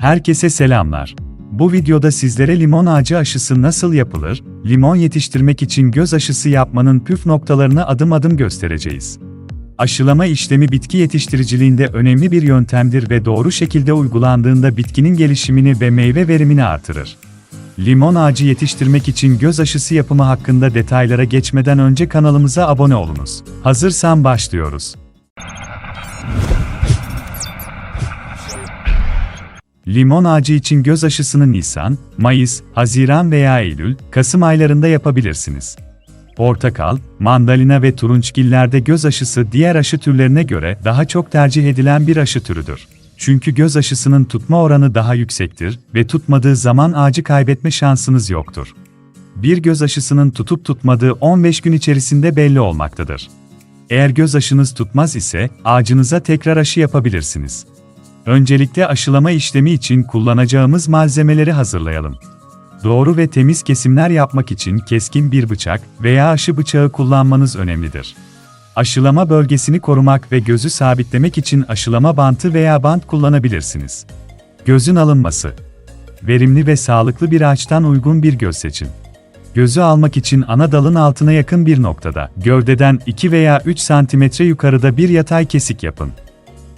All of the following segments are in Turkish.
Herkese selamlar. Bu videoda sizlere limon ağacı aşısı nasıl yapılır, limon yetiştirmek için göz aşısı yapmanın püf noktalarını adım adım göstereceğiz. Aşılama işlemi bitki yetiştiriciliğinde önemli bir yöntemdir ve doğru şekilde uygulandığında bitkinin gelişimini ve meyve verimini artırır. Limon ağacı yetiştirmek için göz aşısı yapımı hakkında detaylara geçmeden önce kanalımıza abone olunuz. Hazırsan başlıyoruz. Limon ağacı için göz aşısını Nisan, Mayıs, Haziran veya Eylül, Kasım aylarında yapabilirsiniz. Portakal, mandalina ve turunçgillerde göz aşısı diğer aşı türlerine göre daha çok tercih edilen bir aşı türüdür. Çünkü göz aşısının tutma oranı daha yüksektir ve tutmadığı zaman ağacı kaybetme şansınız yoktur. Bir göz aşısının tutup tutmadığı 15 gün içerisinde belli olmaktadır. Eğer göz aşınız tutmaz ise ağacınıza tekrar aşı yapabilirsiniz. Öncelikle aşılama işlemi için kullanacağımız malzemeleri hazırlayalım. Doğru ve temiz kesimler yapmak için keskin bir bıçak veya aşı bıçağı kullanmanız önemlidir. Aşılama bölgesini korumak ve gözü sabitlemek için aşılama bantı veya bant kullanabilirsiniz. Gözün alınması. Verimli ve sağlıklı bir ağaçtan uygun bir göz seçin. Gözü almak için ana dalın altına yakın bir noktada, gövdeden 2 veya 3 cm yukarıda bir yatay kesik yapın.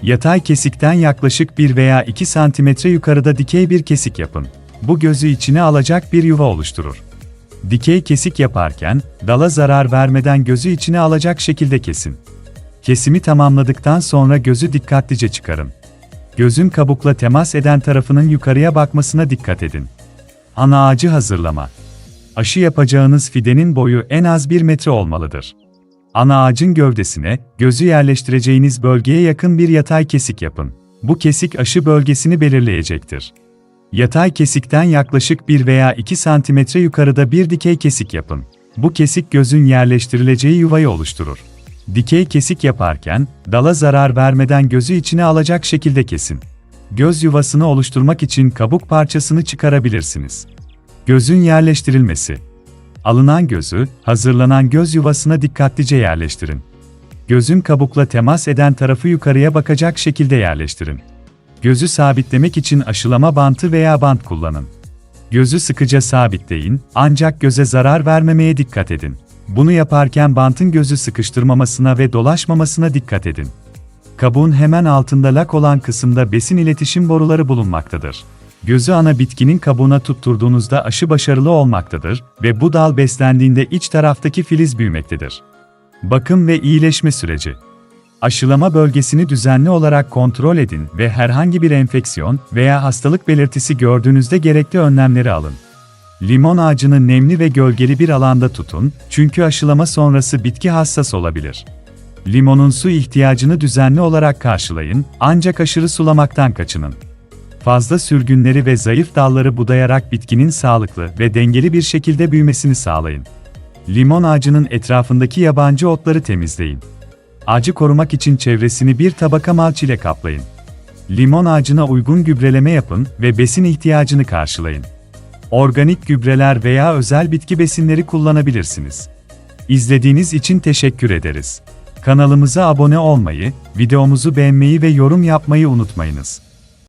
Yatay kesikten yaklaşık 1 veya 2 cm yukarıda dikey bir kesik yapın. Bu gözü içine alacak bir yuva oluşturur. Dikey kesik yaparken, dala zarar vermeden gözü içine alacak şekilde kesin. Kesimi tamamladıktan sonra gözü dikkatlice çıkarın. Gözün kabukla temas eden tarafının yukarıya bakmasına dikkat edin. Ana ağacı hazırlama. Aşı yapacağınız fidenin boyu en az 1 metre olmalıdır. Ana ağacın gövdesine, gözü yerleştireceğiniz bölgeye yakın bir yatay kesik yapın. Bu kesik aşı bölgesini belirleyecektir. Yatay kesikten yaklaşık 1 veya 2 cm yukarıda bir dikey kesik yapın. Bu kesik gözün yerleştirileceği yuvayı oluşturur. Dikey kesik yaparken, dala zarar vermeden gözü içine alacak şekilde kesin. Göz yuvasını oluşturmak için kabuk parçasını çıkarabilirsiniz. Gözün yerleştirilmesi Alınan gözü, hazırlanan göz yuvasına dikkatlice yerleştirin. Gözün kabukla temas eden tarafı yukarıya bakacak şekilde yerleştirin. Gözü sabitlemek için aşılama bantı veya bant kullanın. Gözü sıkıca sabitleyin, ancak göze zarar vermemeye dikkat edin. Bunu yaparken bantın gözü sıkıştırmamasına ve dolaşmamasına dikkat edin. Kabuğun hemen altında lak olan kısımda besin iletişim boruları bulunmaktadır. Gözü ana bitkinin kabuğuna tutturduğunuzda aşı başarılı olmaktadır ve bu dal beslendiğinde iç taraftaki filiz büyümektedir. Bakım ve iyileşme süreci Aşılama bölgesini düzenli olarak kontrol edin ve herhangi bir enfeksiyon veya hastalık belirtisi gördüğünüzde gerekli önlemleri alın. Limon ağacını nemli ve gölgeli bir alanda tutun, çünkü aşılama sonrası bitki hassas olabilir. Limonun su ihtiyacını düzenli olarak karşılayın, ancak aşırı sulamaktan kaçının. Fazla sürgünleri ve zayıf dalları budayarak bitkinin sağlıklı ve dengeli bir şekilde büyümesini sağlayın. Limon ağacının etrafındaki yabancı otları temizleyin. Ağacı korumak için çevresini bir tabaka malç ile kaplayın. Limon ağacına uygun gübreleme yapın ve besin ihtiyacını karşılayın. Organik gübreler veya özel bitki besinleri kullanabilirsiniz. İzlediğiniz için teşekkür ederiz. Kanalımıza abone olmayı, videomuzu beğenmeyi ve yorum yapmayı unutmayınız.